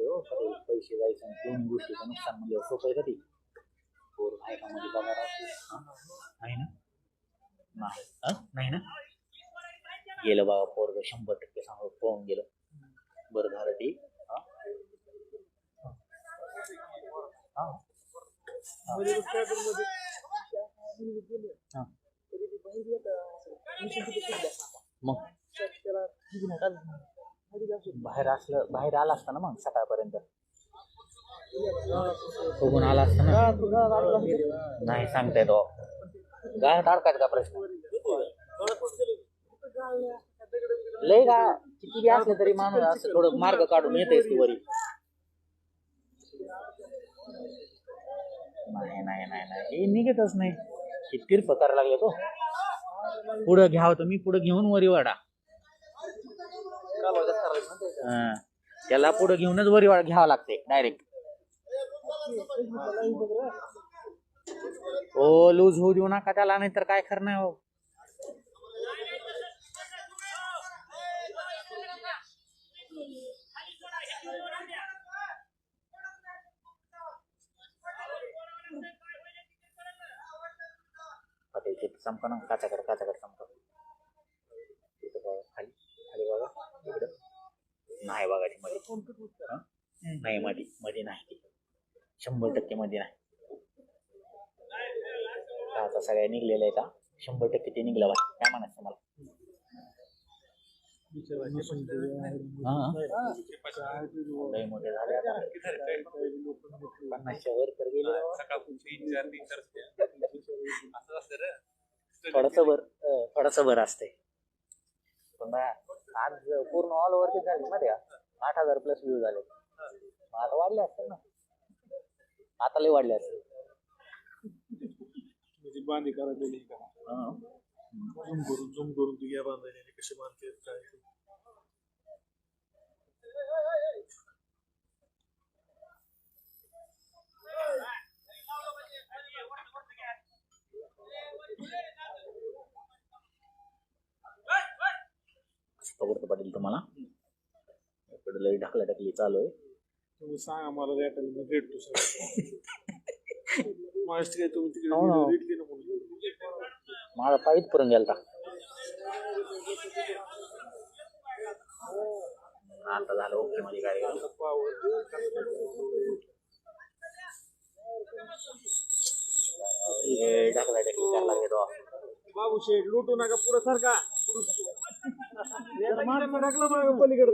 अवघड हो सगळे पैसे जायचं आणि दोन गोष्टीचं नुकसान म्हणजे सोपं आहे का ते? पोर बायकामध्ये बघा आहे ना? नाही. अं? नाही ना? गेलं बाबा पोरग शंभर टक्के सांग पळून गेलं. बरं झालं ती. हा. हा. हा. मग? बाहेर असलं बाहेर आला असता ना मग सकाळपर्यंत? बघून आला असता ना? नाही सांगता येतो गाळ्यात अडकायचा का प्रश्न? लय गा किती बी असलं तरी माणूस असं थोडं मार्ग काढून येतेच ती वरी. नाही नाही नाही नाही. हे निघतच नाही. हे तीर्थ करायला लागले तो. पुढं घ्यावं तर मी पुढं घेऊन वरी वाडा. हा. त्याला पुढं घेऊनच वरी वाडा घ्यावं लागते डायरेक्ट हो लूज होऊ देऊ नका त्याला नाही तर काय करणार हो? आता इथे चमका ना काचाकडे काचाकडे चमका इथं बघा खाली खाली बघा इकडं. नाही बघा ती मध्ये हं? नाही मध्ये मध्ये नाही. ती शंभर टक्के मध्ये नाही. आता सगळ्या निघलेल्या आहेत हा. शंभर टक्के ते निघलं बा काय म्हणायचं मला हा. लय मोठे झाले आता. पन्नासच्या वर तर गेले बाबा. थोडंसं अं, थोडंसं बर असते आज पूर्ण ऑल ओव्हर किती झाले मध्ये आठ हजार प्लस व्ह्यू झाले. मग आता वाढले असतील ना. आता लय वाढले असतील. म्हणजे बांधी करायला का? हं. झूम करून झूम करून तू या बांधायला कसे बांधते काय? ते. पकडतो पाटील तुम्हाला? इकडे लई ढकला ढकली चालू आहे. तुम्ही सांगा मला मी भेटतो माझ्या काय तुम्ही तिकडे हो ना. म्हणून. माझा पायीच पर्यंत गेलता. आता झालं ओके माझी गाडी हे ढकला ढकली करायला लागले तो. बाबू शेठ लुटू नका पुढे सारखा माणसं टाकलं मग पलीकडे.